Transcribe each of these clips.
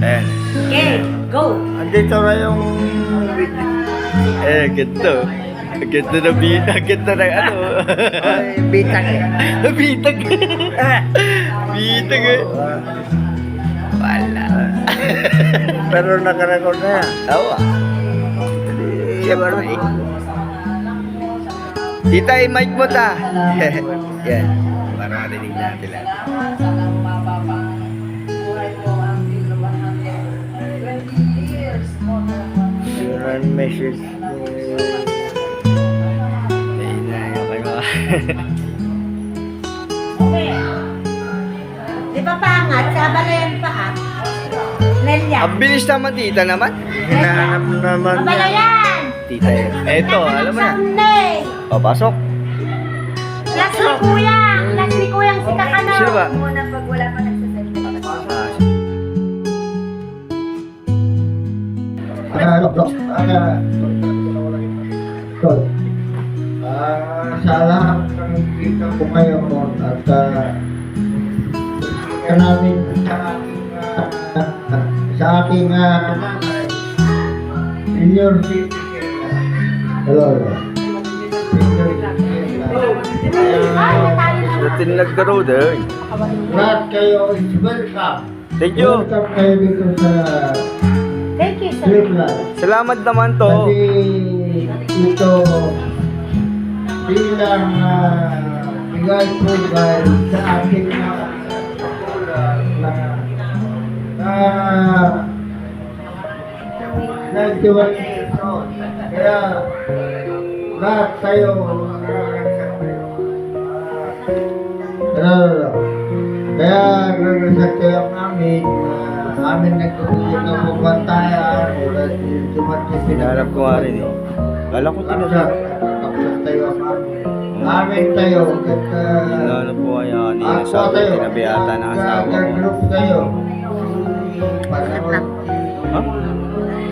Ayan. Okay, go! Andito na yung Eh, ganda. Ganda na bita. Ganda ng ano. ay, bitag eh. Bitag. Bitag eh. Wala. Pero nakarecord na yan. Tawa. Siyempre. Tita, i-mic mo ta. Yan. Para marinig natin lang. Yun ang message. Ayun na, mo. Okay. Di ba pangat? Sabalayan pa ah. Nelia. Ang bilis naman, tita naman. Hinahanap naman yan. Sabalayan! Tita, yun. Eto, alam mo na. Sunday! Papasok. Last ni Kuya! Last ni Kuya ang sikat ano? Sino ba? Muna pag wala pa Sa lahat ng kita ko ngayon at ah, ka namin sa aking ah, sa aking ah, senior citizen. Hello. Lahat kayo is welcome. Thank you. Welcome kayo dito sa Sir. Cleveland. Salamat naman to. Kasi ito bilang uh, bigay po dahil sa magulang na na 91 years old. Kaya lahat tayo uh, kaya nagresat kayo namin uh, amin nagtutuloy ng pubantayan Hinarap ko nga rin eh. Kala ko tapos tayo ang amin. Amin tayo. At, po kaya ni ako asawa tayo. tinabi ata ng asawa ko. Group tayo. Ha?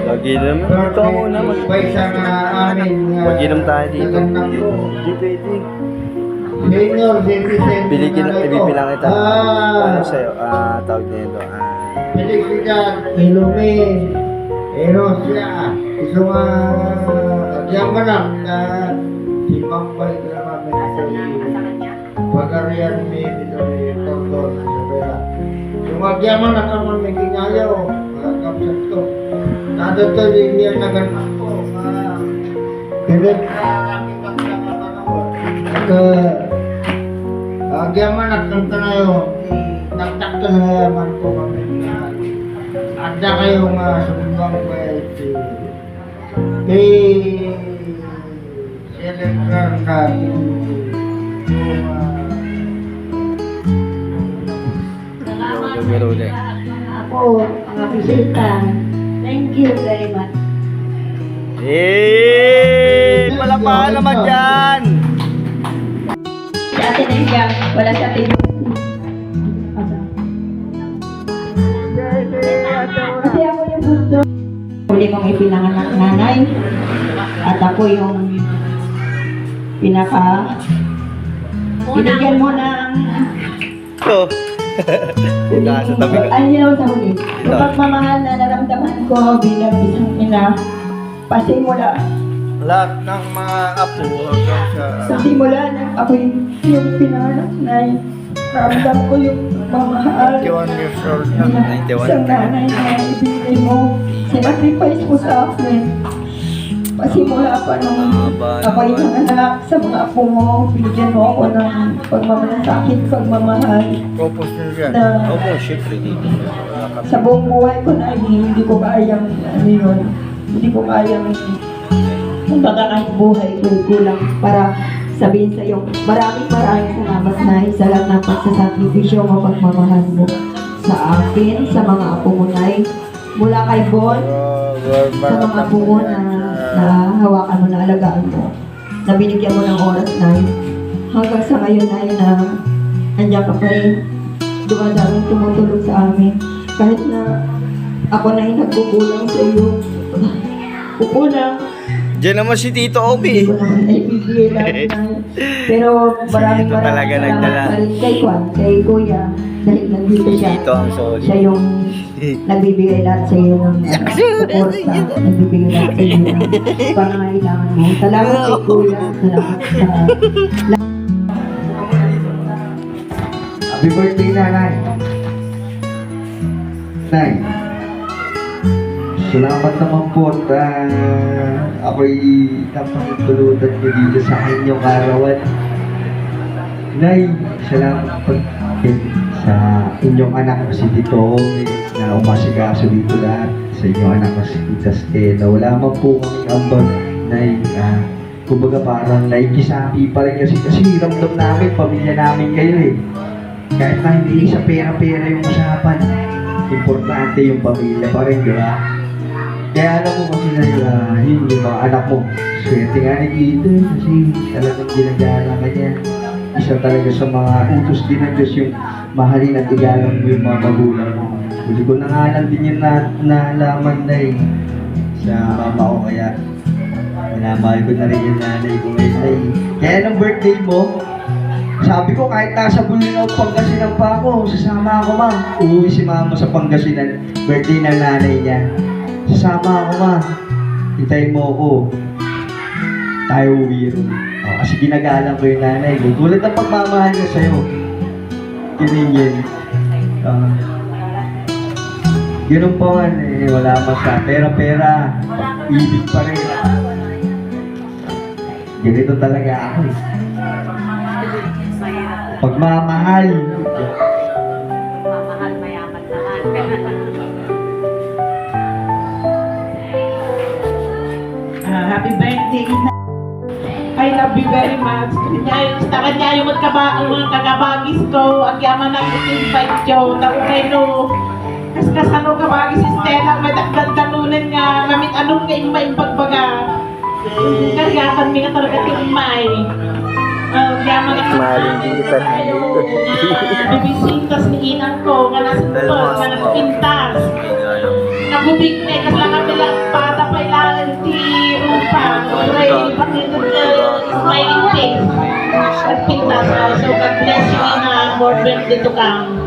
Lagi naman. Ito ako na mag... Paisa na amin. uh, Mag-inom tayo dito. ko. Hindi pwede. Biligin, ito. ibibilang kita. Ah, Ano sa'yo? Ah, tawag nito. Ah, Pilipinan, Ilume, Erosya, iso nga, agyan ka lang na si Mambay ka namin sa Pagarian mi dito ni Tondor sa Pera. Yung agyaman na kami may gingayaw, kapsat ko. Nado to din yan na ganun ko. Pilit na aking kapsat At uh, agyaman na kang kanayo, nagtakta na yaman ko kami. Ada kayong uh, sumbang kay si kay yung uh, gagaro din. Ako, ang bisita. Thank you very much. Eh! Palapahan naman dyan! Si Ate Nelia, wala Ate Kasi Huli kong ipinanganak nanay. At ako yung pinaka... Binigyan mo ng... Ito. Nasa tabi ka. Ayaw sa huli. Yung pagmamahal na naramdaman ko bilang isang ina. Pasimula. lahat ng mga apo hanggang sa Sa simula nang ako yung, yung pinanganak na Ramdam ko yung pagmamahal. 21 years old na. na 91. Isang nanay na. Sinacrifice mo sa akin. Pasimula pa nung ako yung nanganak sa mga apo mo. Binigyan mo ako ng pagmamalasakit, pagmamahal. Propose nyo yan. Na Opo, syempre dito. sa buong buhay ko na hindi, hindi ko kayang ano yun, hindi ko kayang kumbaga kahit buhay ko kulang para sabihin sa iyo, maraming maraming salamat na sa lahat ng pagsasakripisyo mo, pagmamahal mo sa akin, sa mga apo mo na mula kay Bon, sa mga apo na, na hawakan mo, na alagaan mo, na binigyan mo ng oras na hanggang sa ngayon na na nandiyan ka pa rin, dumadaming tumutulong sa amin. Kahit na ako na yung nagkukulang sa iyo, kukulang, Diyan naman si Tito Obi. Pero maraming maraming talaga nagdala. kay Juan, kay Kuya, dahil nandito siya. Tito ang solid. Siya yung nagbibigay lahat sa iyo ng suporta, nagbibigay lahat sa iyo ng pangangailangan mo. Salamat kay Kuya, salamat sa Happy birthday, nanay. Nay. Salamat naman po at ah, ako'y napakitulutan ko dito sa inyong karawan. Nay, salamat po sa inyong anak ko si Tito na umasigaso dito lahat sa inyong anak ko si Tita Stella. Wala man po kaming ambag, Nay. Ah, kumbaga parang naikisabi pa rin kasi kasi ramdam namin, pamilya namin kayo eh. Kahit na hindi sa pera-pera yung usapan, importante yung pamilya pa rin, di ba? Kaya alam mo kasi na uh, yun yung mga anak mo. Swerte nga ni eh, kasi talagang ginagala ka niya. Isa talaga sa mga utos din ng Diyos yung mahalin at igalang mo yung mga magulang mo. Hindi ko na nga lang din yun na, nalaman na eh sa mama ko kaya minamahal ko na rin yung nanay ko ngayon eh. Kaya nung birthday mo, sabi ko kahit nasa Bulinaw, Pangasinan pa ako, sasama ako ma. Uuwi si mama sa Pangasinan, birthday ng nanay niya. Sasama ako ma. Hintayin mo ako. Tayo uwi ron. O, kasi ginagalang ko yung nanay ko. Tulad ng pagmamahal niya sa'yo. Ganun yun. Ah. ganun pa man eh, wala pa sa pera-pera. Ibig pa rin. Ganito talaga ako eh. Pagmamahal. Happy birthday. I love you very much. Kanya yung sa kanya yung magkaba, ang mga kagabagis ko, ang yaman ng invite ko, taunay no. Kas kasano kabagis si Stella, madagdag kanunan nga, mamit anong nga yung may pagbaga. Kagatan mi nga talaga yung may. Uh, yaman ng Mahalin din kita Ayo, nga, bibisitas ni inang ko, nga nasa tupad, nga nasa pintas. Nagubig na, kasi more birthday to come.